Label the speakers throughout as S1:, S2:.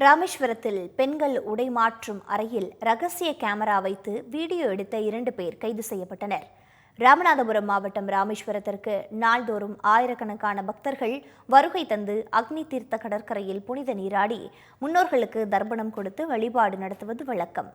S1: ராமேஸ்வரத்தில் பெண்கள் உடை மாற்றும் அறையில் ரகசிய கேமரா வைத்து வீடியோ எடுத்த இரண்டு பேர் கைது செய்யப்பட்டனர். ராமநாதபுரம் மாவட்டம் ராமேஸ்வரத்திற்கு நாள்தோறும் ஆயிரக்கணக்கான பக்தர்கள் வருகை தந்து அக்னி தீர்த்த கடற்கரையில் புனித நீராடி முன்னோர்களுக்கு தர்ப்பணம் கொடுத்து வழிபாடு நடத்துவது வழக்கம்.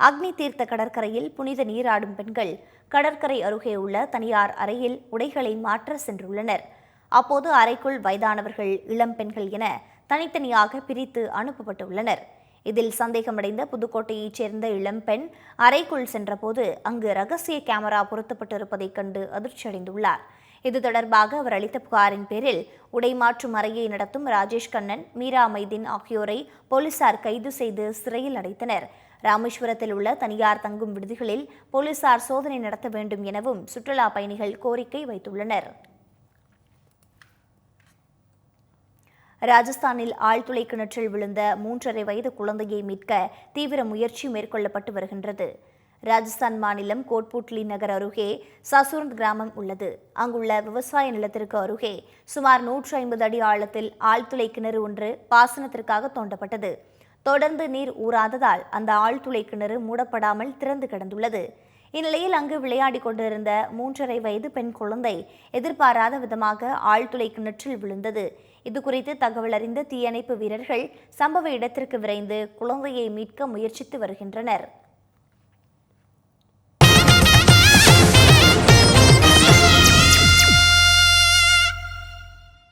S1: அக்னி தீர்த்த கடற்கரையில் புனித நீராடும் பெண்கள் கடற்கரை அருகே உள்ள தனியார் அறையில் உடைகளை மாற்ற சென்றுள்ளனர். அப்போது அறைக்குள் வயதானவர்கள் இளம் பெண்கள் என தனித்தனியாக பிரித்து அனுப்பப்பட்டுள்ளனர். இதில் சந்தேகமடைந்த புதுக்கோட்டையைச் சேர்ந்த இளம்பெண் அறைக்குள் சென்றபோது அங்கு ரகசிய கேமரா பொருத்தப்பட்டிருப்பதைக் கண்டு அதிர்ச்சியடைந்துள்ளார். இது தொடர்பாக அவர் அளித்த புகாரின் பேரில் உடை மாற்றும் அறையை நடத்தும் ராஜேஷ் கண்ணன் மீரா மைதீன் ஆகியோரை போலீசார் கைது செய்து சிறையில் அடைத்தனர். ராமேஸ்வரத்தில் உள்ள தனியார் தங்கும் விடுதிகளில் போலீசார் சோதனை நடத்த வேண்டும் எனவும் சுற்றுலா பயணிகள் கோரிக்கை வைத்துள்ளனர். ராஜஸ்தானில் ஆழ்துளை கிணற்றில் விழுந்த மூன்றரை வயது குழந்தையை மீட்க தீவிர முயற்சி மேற்கொள்ளப்பட்டு வருகின்றது. ராஜஸ்தான் மாநிலம் கோட்புட்லி நகர் அருகே சசுர்ந்த் கிராமம் உள்ளது. அங்குள்ள விவசாய நிலத்திற்கு அருகே சுமார் நூற்று ஐம்பது அடி ஆழத்தில் ஆழ்துளை கிணறு ஒன்று பாசனத்திற்காக தோண்டப்பட்டது. தொடர்ந்து நீர் ஊறாததால் அந்த ஆழ்துளை கிணறு மூடப்படாமல் திறந்து கிடந்துள்ளது. இந்நிலையில் அங்கு விளையாடிக் கொண்டிருந்த மூன்றரை வயது பெண் குழந்தை எதிர்பாராத விதமாக ஆழ்துளை கிணற்றில் விழுந்தது. இதுகுறித்து தகவல் அறிந்த தீயணைப்பு வீரர்கள் சம்பவ இடத்திற்கு விரைந்து குழந்தையை மீட்க முயற்சித்து வருகின்றனர்.